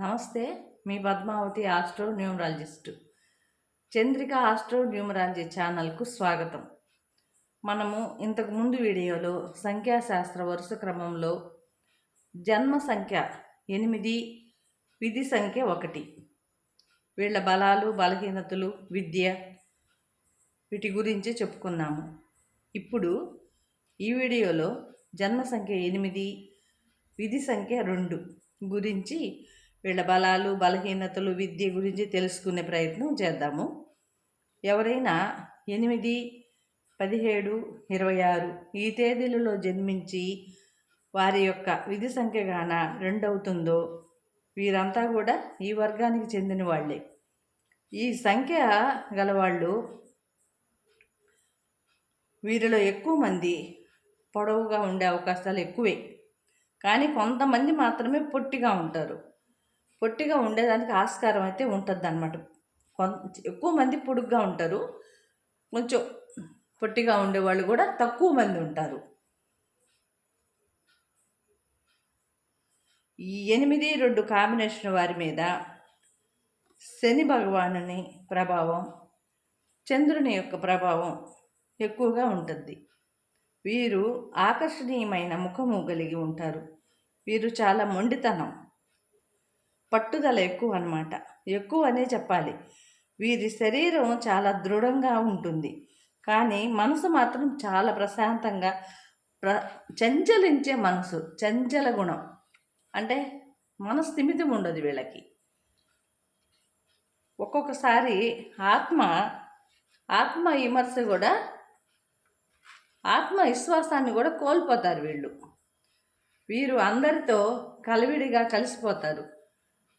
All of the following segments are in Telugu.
నమస్తే మీ Padmavati astro numerologist. Chandrika astro numerology ఛానల్కు స్వాగతం. మనము ఇంతకు ముందు వీడియోలో సంఖ్యాశాస్త్ర వరుస క్రమంలో జన్మ సంఖ్య ఎనిమిది విధి సంఖ్య ఒకటి. వీళ్ళ బలాలు బలహీనతలు విద్య వీటి గురించి చెప్పుకున్నాము. ఇప్పుడు ఈ వీడియోలో జన్మ సంఖ్య ఎనిమిది విధి సంఖ్య రెండు గురించి వీళ్ళ బలాలు బలహీనతలు విద్య గురించి తెలుసుకునే ప్రయత్నం చేద్దాము. ఎవరైనా ఎనిమిది పదిహేడు ఇరవై ఆరు ఈ తేదీలలో జన్మించి వారి యొక్క విధి సంఖ్య గాన రెండవుతుందో వీరంతా కూడా ఈ వర్గానికి చెందిన వాళ్ళే. ఈ సంఖ్య గలవాళ్ళు వీరిలో ఎక్కువ మంది పొడవుగా ఉండే అవకాశాలు ఎక్కువే. కానీ కొంతమంది మాత్రమే పొట్టిగా ఉంటారు. పొట్టిగా ఉండేదానికి ఆస్కారం అయితే ఉంటుంది అనమాట ఎక్కువ మంది పొడుగ్గా ఉంటారు. కొంచెం పొట్టిగా ఉండేవాళ్ళు కూడా తక్కువ మంది ఉంటారు. ఈ ఎనిమిది రెండు కాంబినేషన్ వారి మీద శని భగవానుని ప్రభావం చంద్రుని యొక్క ప్రభావం ఎక్కువగా ఉంటుంది. వీరు ఆకర్షణీయమైన ముఖము కలిగి ఉంటారు. వీరు చాలా మొండితనం. పట్టుదల ఎక్కువ అనమాట ఎక్కువ అనే చెప్పాలి. వీరి శరీరం చాలా దృఢంగా ఉంటుంది. కానీ మనసు మాత్రం చాలా ప్రశాంతంగా ప్ర చంచలించే మనసు చంచల గుణం. అంటే మనస్థిమితం ఉండదు వీళ్ళకి. ఒక్కొక్కసారి ఆత్మ ఆత్మ విమర్శ కూడా ఆత్మవిశ్వాసాన్ని కూడా కోల్పోతారు వీళ్ళు. వీరు అందరితో కలివిడిగా కలిసిపోతారు.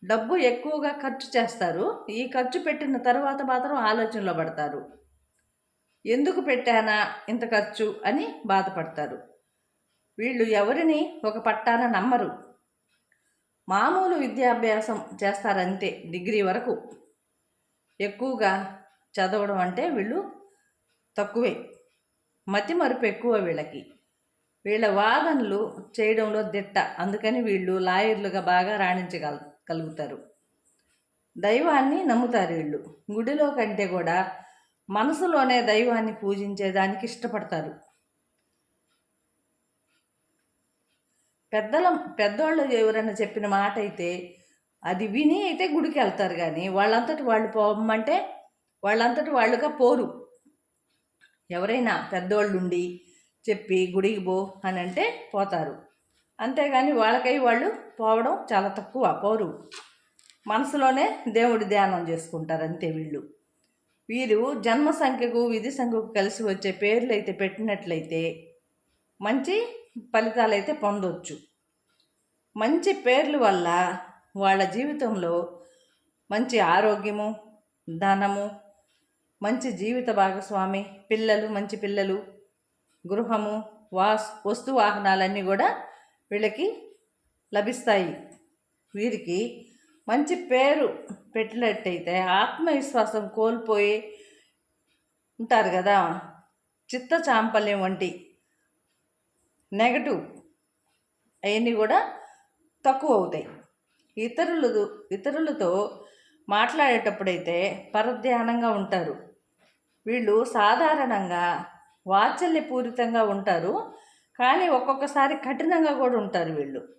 డబ్బు ఎక్కువగా ఖర్చు చేస్తారు. ఈ ఖర్చు పెట్టిన తర్వాత మాత్రం ఆలోచనలో పడతారు. ఎందుకు పెట్టానా ఇంత ఖర్చు అని బాధపడతారు. వీళ్ళు ఎవరిని ఒక పట్టాన నమ్మరు. మామూలు విద్యాభ్యాసం చేస్తారంతే డిగ్రీ వరకు. ఎక్కువగా చదవడం అంటే వీళ్ళు తక్కువే. మతి మరుపు ఎక్కువ వీళ్ళకి. వీళ్ళ వాదనలు చేయడంలో దిట్ట. అందుకని వీళ్ళు లాయర్లుగా బాగా రాణించగలరు. కలుగుతారు. దైవాన్ని నమ్ముతారు వీళ్ళు. గుడిలో కంటే కూడా మనసులోనే దైవాన్ని పూజించేదానికి ఇష్టపడతారు. పెద్దల పెద్దవాళ్ళు ఎవరైనా చెప్పిన మాట అయితే అది విని అయితే గుడికి వెళ్తారు కానీ వాళ్ళంతటి వాళ్ళు పోమంటే వాళ్ళంతటి వాళ్ళుగా పోరు. ఎవరైనా పెద్దోళ్ళు ఉండి చెప్పి గుడికి పో అని అంటే పోతారు. అంతేగాని వాళ్ళకై వాళ్ళు పోవడం చాలా తక్కువ. పోరు. మనసులోనే దేవుడి ధ్యానం చేసుకుంటారు అంతే వీళ్ళు. వీరు జన్మ సంఖ్యకు విధి సంఖ్యకు కలిసి వచ్చే పేర్లు అయితే పెట్టినట్లయితే మంచి ఫలితాలు అయితే పొందవచ్చు మంచి పేర్లు వల్ల వాళ్ళ జీవితంలో మంచి ఆరోగ్యము ధనము మంచి జీవిత భాగస్వామి పిల్లలు మంచి పిల్లలు గృహము వాస్ వస్తు వాహనాలన్నీ కూడా వీళ్ళకి లభిస్తాయి. వీరికి మంచి పేరు పెట్టినట్టయితే ఆత్మవిశ్వాసం కోల్పోయి ఉంటారు కదా. చిత్త చాంపల్యం వంటి నెగటివ్ అవన్నీ కూడా తక్కువ అవుతాయి. ఇతరులు ఇతరులతో మాట్లాడేటప్పుడైతే పరధ్యానంగా ఉంటారు. వీళ్ళు సాధారణంగా వాత్సల్యపూరితంగా ఉంటారు. కానీ ఒక్కొక్కసారి కఠినంగా కూడా ఉంటారు వీళ్ళు.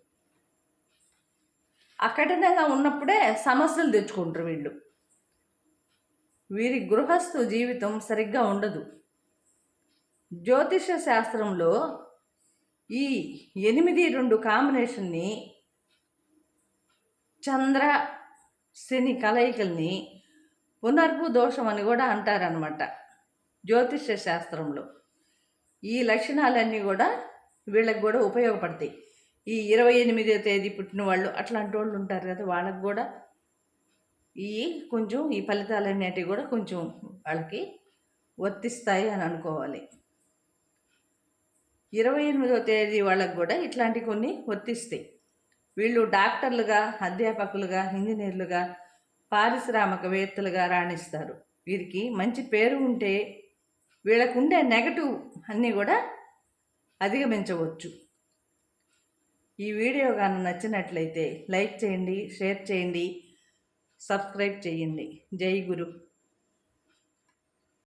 ఆ కఠినంగా ఉన్నప్పుడే సమస్యలు తెచ్చుకుంటారు వీళ్ళు. వీరి గృహస్థు జీవితం సరిగ్గా ఉండదు. జ్యోతిష శాస్త్రంలో ఈ ఎనిమిది రెండు కాంబినేషన్ని చంద్ర శని కలయికల్ని పునర్భు దోషం అని కూడా అంటారనమాట జ్యోతిష శాస్త్రంలో. ఈ లక్షణాలన్నీ కూడా వీళ్ళకి కూడా ఉపయోగపడతాయి. ఈ ఇరవై ఎనిమిదో తేదీ పుట్టిన వాళ్ళు అట్లాంటి వాళ్ళు ఉంటారు కదా వాళ్ళకి కూడా ఈ కొంచెం ఈ ఫలితాలు అనేటివి కూడా కొంచెం వాళ్ళకి వర్తిస్తాయి అని అనుకోవాలి. ఇరవై ఎనిమిదో తేదీ వాళ్ళకి కూడా ఇట్లాంటి కొన్ని వర్తిస్తాయి. వీళ్ళు డాక్టర్లుగా అధ్యాపకులుగా ఇంజనీర్లుగా పారిశ్రామికవేత్తలుగా రాణిస్తారు. వీరికి మంచి పేరు ఉంటే వీళ్ళకు ఉండే నెగటివ్ అన్నీ కూడా అధిగమించవచ్చు. ఈ వీడియో కానీ నచ్చినట్లయితే లైక్ చేయండి షేర్ చేయండి సబ్స్క్రైబ్ చేయండి. జై గురు.